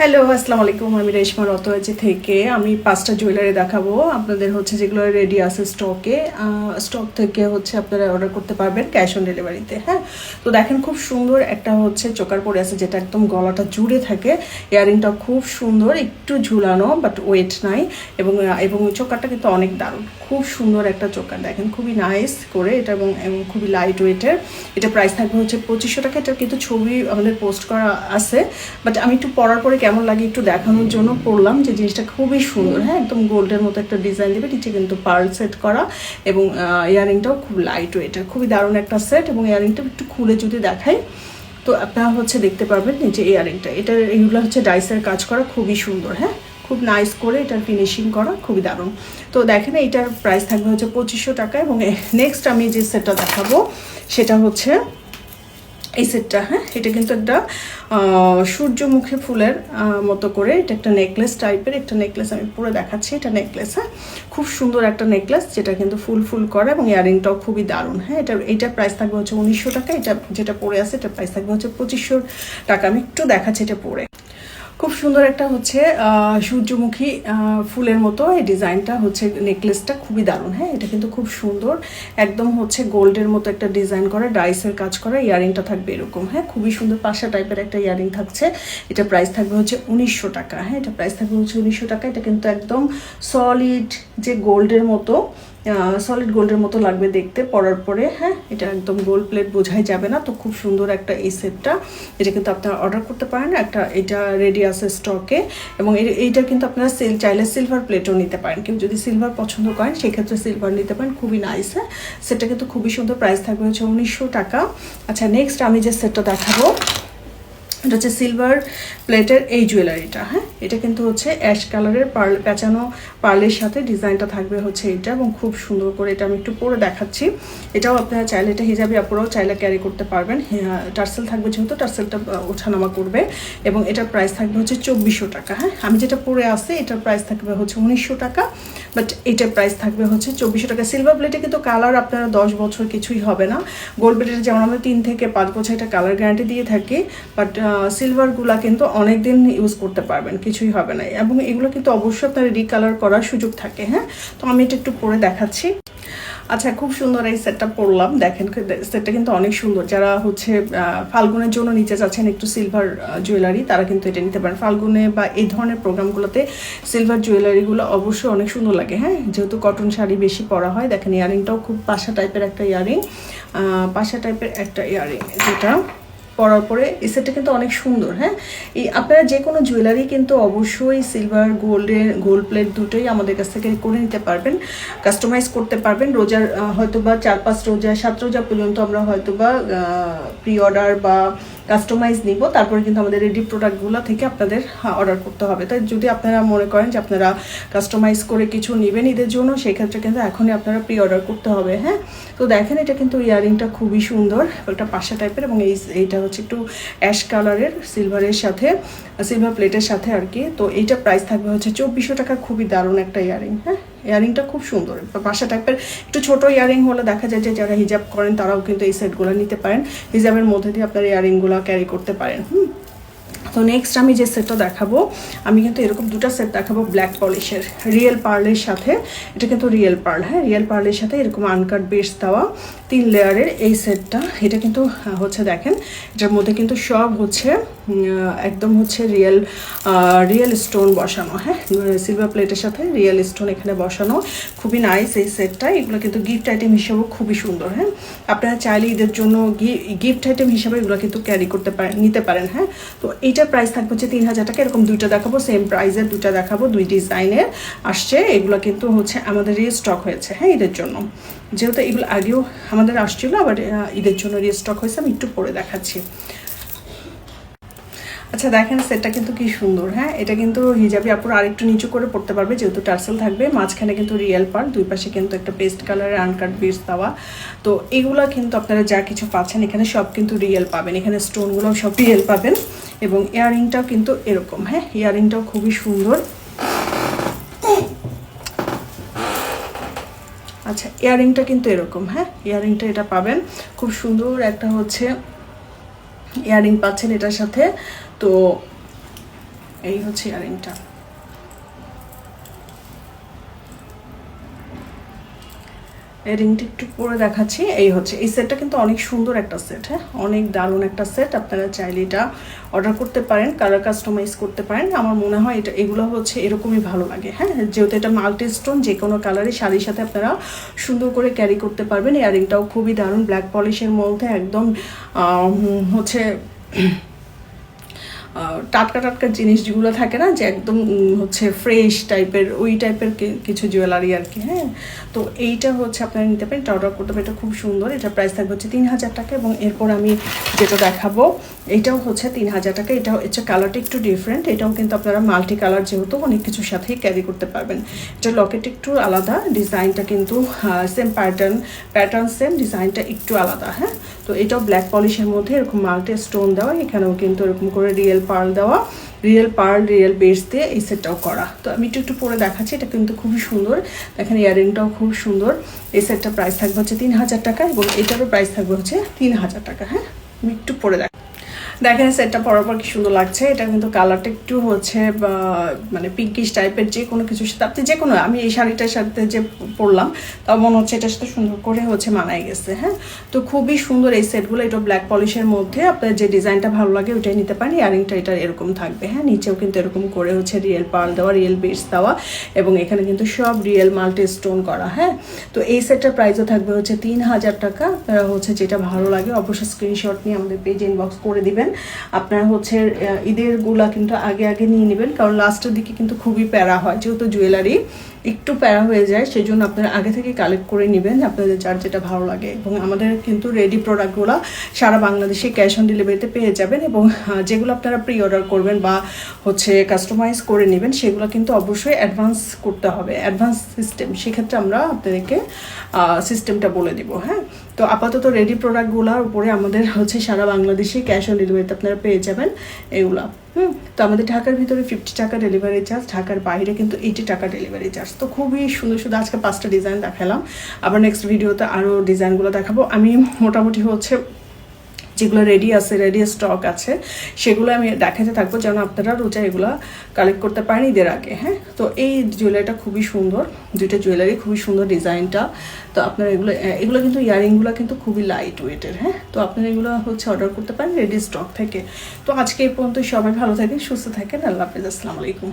Hello আসসালামু আলাইকুম আমি রেশমা রতরাজি থেকে। আমি পাঁচটা জুয়েলারি দেখাবো। আপনাদের হচ্ছে যেগুলো রেডি আছে স্টকে স্টক থেকে হচ্ছে আপনারা অর্ডার করতে পারবেন ক্যাশ অন ডেলিভারিতে হ্যাঁ? তো দেখেন, খুব সুন্দর একটা হচ্ছে চোকার পরে আছে, যেটা একদম গলাটা জুড়ে থাকে। ইয়ারিংটা খুব সুন্দর, একটু ঝুলানো বাট ওয়েট নাই। এবং এবং চোকারটা কিন্তু অনেক দারুণ। খুব সুন্দর একটা চোকার, দেখেন, খুবই নাইস করে এটা এবং এবং খুবই লাইট ওয়েটের এটা প্রাইস থাকবে হচ্ছে পঁচিশশো টাকা। এটা কিন্তু ছবি আমাদের পোস্ট করা আছে। বাট আমি একটু পরার পরে কেমন লাগে একটু দেখানোর জন্য পড়লাম যে জিনিসটা খুবই সুন্দর। হ্যাঁ একদম গোল্ডের মতো একটা ডিজাইন দেবে। নিচে কিন্তু পার্ল সেট করা এবং ইয়ারিংটাও খুব লাইট ওয়েটের খুবই দারুণ একটা সেট এবং ইয়ারিংটা একটু খুলে যদি দেখাই, তো আপনারা হচ্ছে দেখতে পারবেন নিচে ইয়ারিংটা। এটা এগুলো হচ্ছে ডাইসের কাজ করা, খুবই সুন্দর। হ্যাঁ খুব নাইস করে এটার ফিনিশিং করা, খুবই দারুণ। তো দেখেন এটার প্রাইস থাকবে হচ্ছে পঁচিশশো টাকা এবং নেক্সট আমি যে সেটটা দেখাবো, সেটা হচ্ছে এই সেটটা হ্যাঁ? এটা কিন্তু একটা সূর্যমুখী ফুলের মতো করে। এটা একটা নেকলেস টাইপের একটা নেকলেস আমি পুরো দেখাচ্ছি। এটা নেকলেস হ্যাঁ? খুব সুন্দর একটা নেকলেস যেটা কিন্তু ফুল ফুল করে এবং ইয়ারিংটাও খুবই দারুণ হ্যাঁ? এটা এইটার প্রাইস থাকবে হচ্ছে উনিশশো টাকা। এটা যেটা পরে আছে এটার প্রাইস থাকবে হচ্ছে পঁচিশশো টাকা। আমি একটু দেখাচ্ছি এটা পরে। খুব সুন্দর একটা হচ্ছে সূর্যমুখী ফুলের মতো এই ডিজাইনটা হচ্ছে, নেকলেসটা খুবই দারুণ হ্যাঁ? এটা কিন্তু খুব সুন্দর, একদম হচ্ছে গোল্ডের মতো একটা ডিজাইন করা, ডাইসের কাজ করা, ইয়ারিংটা থাকবে এরকম হ্যাঁ? খুবই সুন্দর পাশা টাইপের একটা ইয়ারিং থাকছে, এটা প্রাইস থাকবে হচ্ছে উনিশশো টাকা হ্যাঁ? এটা প্রাইস থাকবে হচ্ছে উনিশশো টাকা, এটা কিন্তু একদম সলিড যে গোল্ডের মতো সলিড গোল্ডের মতো লাগবে দেখতে। পরার পরে হ্যাঁ এটা একদম গোল্ড প্লেট বোঝাই যাবে না। তো খুব সুন্দর একটা এই সেটটা এটা কিন্তু আপনারা অর্ডার করতে পারেন। একটা, এটা রেডি আছে স্টকে এবং এইটা কিন্তু আপনারা সেল চাইলে সিলভার প্লেটও নিতে পারেন। কেউ যদি সিলভার পছন্দ করেন, সেক্ষেত্রে সিলভার নিতে পারেন। খুবই নাইস হ্যাঁ। সেটা কিন্তু খুবই সুন্দর। প্রাইস থাকবে হচ্ছে উনিশশো টাকা। আচ্ছা নেক্সট আমি যে সেটটা দেখাবো এটা হচ্ছে সিলভার প্লেটের এই জুয়েলারিটা হ্যাঁ? এটা কিন্তু হচ্ছে অ্যাশ কালারের পার্ল পেঁচানো পার্লের সাথে ডিজাইনটা থাকবে হচ্ছে এটা এবং খুব সুন্দর করে এটা আমি একটু পরে দেখাচ্ছি। এটাও আপনারা চাইলে এটা হিজাবি আপনারাও চাইলে ক্যারি করতে পারবেন। টার্সেল থাকবে যেহেতু, টার্সেলটা ওঠানামা করবে এবং এটার প্রাইস থাকবে হচ্ছে চব্বিশশো টাকা হ্যাঁ? আমি যেটা পরে আসি, এটার প্রাইস থাকবে হচ্ছে উনিশশো টাকা বাট এটার প্রাইস থাকবে হচ্ছে চব্বিশশো টাকা। সিলভার প্লেটে কিন্তু কালার আপনারা দশ বছর কিছুই হবে না। গোল্ড প্লেটের যেমন আমরা তিন থেকে পাঁচ বছর এটা কালার গ্যারান্টি দিয়ে থাকি বাট সিলভারগুলা কিন্তু অনেক দিন ইউজ করতে পারবেন, কিছুই হবে না। এবং এগুলো কিন্তু অবশ্যই আপনার রিকালার করার সুযোগ থাকে হ্যাঁ? তো আমি এটা একটু পরে দেখাচ্ছি। আচ্ছা খুব সুন্দর এই সেটটা পরলাম। দেখেন সেটটা কিন্তু অনেক সুন্দর। যারা হচ্ছে ফাল্গুনের জন্য নিতে চাচ্ছেন একটু সিলভার জুয়েলারি তারা কিন্তু এটা নিতে পারেন। ফাল্গুনে বা এই ধরনের প্রোগ্রামগুলোতে সিলভার জুয়েলারিগুলো অবশ্যই অনেক সুন্দর লাগে হ্যাঁ? যেহেতু কটন শাড়ি বেশি পরা হয়। দেখেন ইয়ারিংটাও খুব পাশা টাইপের একটা ইয়ারিং পাশা টাইপের একটা ইয়ারিং যেটা পরার পরে এই সেটটা কিন্তু অনেক সুন্দর হ্যাঁ? এই আপনারা যে কোনো জুয়েলারি কিন্তু অবশ্যই সিলভার গোল্ডের গোল্ড প্লেট দুটোই আমাদের কাছ থেকে করে নিতে পারবেন। কাস্টমাইজ করতে পারবেন। রোজার হয়তো বা চার পাঁচ রোজা, সাত রোজা পর্যন্ত আমরা হয়তো বা প্রি অর্ডার বা কাস্টমাইজ নিব। তারপরে কিন্তু আমাদের রেডি প্রোডাক্টগুলো থেকে আপনাদের অর্ডার করতে হবে। তাই যদি আপনারা মনে করেন যে আপনারা কাস্টমাইজ করে কিছু নেবেন ঈদের জন্য, সেক্ষেত্রে কিন্তু এখনই আপনারা প্রি অর্ডার করতে হবে হ্যাঁ? তো দেখেন এটা কিন্তু ইয়ারিংটা খুবই সুন্দর, একটা পাশা টাইপের এবং এই, এইটা হচ্ছে একটু অ্যাশ কালারের, সিলভারের সাথে, সিলভার প্লেটের সাথে আর কি। তো এইটা প্রাইস থাকবে হচ্ছে চব্বিশশো টাকা, খুবই দারুণ একটা ইয়ারিং হ্যাঁ? ইয়ারিংটা খুব সুন্দর। বাসা টাইপের একটু ছোট ইয়ারিং হলে দেখা যায় যে যারা হিজাব করেন, তারাও কিন্তু এই সেটগুলো নিতে পারেন। হিজাবের মধ্যে দিয়ে আপনার ইয়ারিংগুলো ক্যারি করতে পারেন, হুম? তো নেক্সট আমি যে সেটটা দেখাবো, আমি কিন্তু এরকম দুটো সেট দেখাবো ব্ল্যাক পলিশের রিয়েল পার্লের সাথে। এটা কিন্তু রিয়েল পার্ল হ্যাঁ? রিয়েল পার্লের সাথে এরকম আনকাট বেস দেওয়া। তিন লেয়ারের এই সেটটা। এটা কিন্তু হচ্ছে দেখেন, এটার মধ্যে কিন্তু সব হচ্ছে একদম হচ্ছে রিয়েল রিয়েল স্টোন বসানো হ্যাঁ? সিলভার প্লেটের সাথে রিয়েল স্টোন এখানে বসানো। খুবই নাইস এই সেটটা। এগুলো কিন্তু গিফট আইটেম হিসেবেও খুবই সুন্দর হ্যাঁ? আপনারা চাইলে ঈদের জন্য গিফট আইটেম হিসেবে এগুলো কিন্তু ক্যারি করতে পারেন নিতে পারেন হ্যাঁ? তো এইটার প্রাইস থাকবে হচ্ছে তিন হাজার টাকা। এরকম দুইটা দেখাবো সেম প্রাইসের দুইটা দেখাবো, দুই ডিজাইনের আসছে। এগুলো কিন্তু হচ্ছে আমাদের স্টক হয়েছে হ্যাঁ ঈদের জন্য। যেহেতু এগুলো আগেও আমাদের আসছিল, আবার ঈদের জন্য রিস্টক হয়েছে, আমি একটু পরে দেখাচ্ছি। আচ্ছা দেখেন সেটটা কিন্তু কি সুন্দর হ্যাঁ? এটা কিন্তু হিজাবি আপুর আরেকটু নিচু করে পড়তে পারবে, যেহেতু টার্সেল থাকবে। মাঝখানে কিন্তু রিয়েল পার্ট দুই পাশে কিন্তু একটা পেস্ট কালারের আনকাট বিটস দেওয়া। তো এগুলো কিন্তু আপনারা যা কিছু পাচ্ছেন, এখানে সব কিন্তু রিয়েল পাবেন। এখানে স্টোনগুলো সব রিয়েল পাবেন এবং ইয়ারিংটাও কিন্তু এরকম হ্যাঁ? ইয়ারিংটাও খুবই সুন্দর। আচ্ছা ইয়ারিংটা কিন্তু এরকম হ্যাঁ? ইয়ারিংটা এটা পাবেন। খুব সুন্দর একটা হচ্ছে ইয়ারিং পাচ্ছেন এটার সাথে। তো এই হচ্ছে ইয়ারিংটা রিংটা একটু পরে দেখাচ্ছি। এই হচ্ছে, এই সেটটা কিন্তু অনেক সুন্দর একটা সেট হ্যাঁ? অনেক দারুণ একটা সেট আপনারা চাইলে এটা অর্ডার করতে পারেন, কালার কাস্টমাইজ করতে পারেন। আমার মনে হয় এটা, এগুলো হচ্ছে এরকমই ভালো লাগে হ্যাঁ? যেহেতু এটা মাল্টি স্টোন যে কোনো কালারে শাড়ির সাথে আপনারা সুন্দর করে ক্যারি করতে পারবেন। ইয়ারিংটাও খুবই দারুণ ব্ল্যাক পলিশের মধ্যে একদম হচ্ছে টাটকা টাটকা জিনিস যেগুলো থাকে না, যে একদম হচ্ছে ফ্রেশ টাইপের ওই টাইপের কিছু জুয়েলারি আর কি হ্যাঁ? তো এইটা হচ্ছে আপনারা নিতে পারেন, এটা অর্ডার করতে পারেন, এটা খুব সুন্দর, এটা প্রাইস থাকবে হচ্ছে তিন হাজার টাকা এবং এরপর আমি যেটা দেখাবো, এটাও হচ্ছে তিন হাজার টাকা, এটাও হচ্ছে কালারটা একটু ডিফারেন্ট এটাও কিন্তু আপনারা মাল্টি কালার যেহেতু অনেক কিছুর সাথেই ক্যারি করতে পারবেন। এটা লকেট একটু আলাদা ডিজাইনটা কিন্তু সেম প্যাটার্ন প্যাটার্ন সেম ডিজাইনটা একটু আলাদা হ্যাঁ? তো এটাও ব্ল্যাক পলিশের মধ্যে এরকম মাল্টি স্টোন দেওয়া, এখানেও কিন্তু এরকম করে রিয়েল পার্ল দেওয়া রিয়েল পার্ল রিয়েল বেস দিয়ে এই সেটটাও করা। তো আমি একটু একটু পরে দেখাচ্ছি, এটা কিন্তু খুবই সুন্দর। দেখেন, ইয়ারিংটাও খুব সুন্দর। এই সেটটা প্রাইস থাকবে হচ্ছে তিন হাজার টাকা এবং এটারও প্রাইস থাকবে হচ্ছে তিন হাজার টাকা হ্যাঁ? আমি একটু পরে দেখ দেখেন সেটটা পরার পর কি সুন্দর লাগছে। এটা কিন্তু কালারটা একটু হচ্ছে মানে পিঙ্কিশ টাইপের যে কোনো কিছুর সাথে, আপনি যে কোনো আমি এই শাড়িটার সাথে যে পরলাম, তাও মনে হচ্ছে এটার সাথে সুন্দর করে হচ্ছে মানায় গেছে হ্যাঁ? তো খুবই সুন্দর এই সেটগুলো এটা ব্ল্যাক পলিশের মধ্যে আপনার যে ডিজাইনটা ভালো লাগে ওইটাই নিতে পারেন, ইয়ারিংটা এটা এরকম থাকবে হ্যাঁ? নিচেও কিন্তু এরকম করে হচ্ছে রিয়েল পাল দেওয়া রিয়েল বেস দেওয়া, এবং এখানে কিন্তু সব রিয়েল মাল্টি স্টোন করা হ্যাঁ? তো এই সেটটার প্রাইসও থাকবে হচ্ছে তিন হাজার টাকা হচ্ছে যেটা ভালো লাগে অবশ্যই স্ক্রিনশট নিয়ে আমাদের পেজ ইনবক্স করে দিবেন। আপনারা হচ্ছে ঈদেরগুলা কিন্তু আগে আগে নিয়ে নেবেন, কারণ লাস্টের দিকে কিন্তু খুবই প্যারা হয়। যেহেতু জুয়েলারি একটু প্যারা হয়ে যায় সেই জন্য আপনারা আগে থেকে কালেক্ট করে নেবেন আপনাদের যার যেটা ভালো লাগে। এবং আমাদের কিন্তু রেডি প্রোডাক্টগুলো সারা বাংলাদেশে ক্যাশ অন ডেলিভারিতে পেয়ে যাবেন এবং যেগুলো আপনারা প্রি অর্ডার করবেন বা হচ্ছে কাস্টমাইজ করে নেবেন, সেগুলো কিন্তু অবশ্যই অ্যাডভান্স করতে হবে অ্যাডভান্স সিস্টেম সেক্ষেত্রে আমরা আপনাদেরকে সিস্টেমটা বলে দিব হ্যাঁ? তো আপাতত রেডি প্রোডাক্টগুলোর উপরে আমাদের হচ্ছে সারা বাংলাদেশে ক্যাশ অন ডেলিভারিতে আপনারা পেয়ে যাবেন এগুলো, হুম? তো আমাদের ঢাকার ভিতরে ফিফটি টাকা ডেলিভারি চার্জ ঢাকার বাইরে কিন্তু এইটি টাকা ডেলিভারি চার্জ তো খুবই সুন্দর সুন্দর আজকে পাঁচটা ডিজাইন দেখালাম। আবার নেক্সট ভিডিওতে আরও ডিজাইনগুলো দেখাবো। আমি মোটামুটি হচ্ছে যেগুলো রেডি আছে রেডি স্টক আছে, সেগুলো আমি দেখাতে থাকব যেন আপনারা রোজা এগুলো কালেক্ট করতে পারেন ঈদের আগে হ্যাঁ? তো এই জুয়েলারিটা খুবই সুন্দর, দুইটা জুয়েলারি খুবই সুন্দর ডিজাইনটা তো আপনারা এগুলো এগুলো কিন্তু ইয়ারিংগুলো কিন্তু খুবই লাইট ওয়েটের হ্যাঁ? তো আপনারা এগুলো হচ্ছে অর্ডার করতে পারেন রেডি স্টক থেকে। তো আজকে এই পর্যন্ত সবাই ভালো থাকেন, সুস্থ থাকেন, আল্লাহ হাফেজ, আসসালামু আলাইকুম।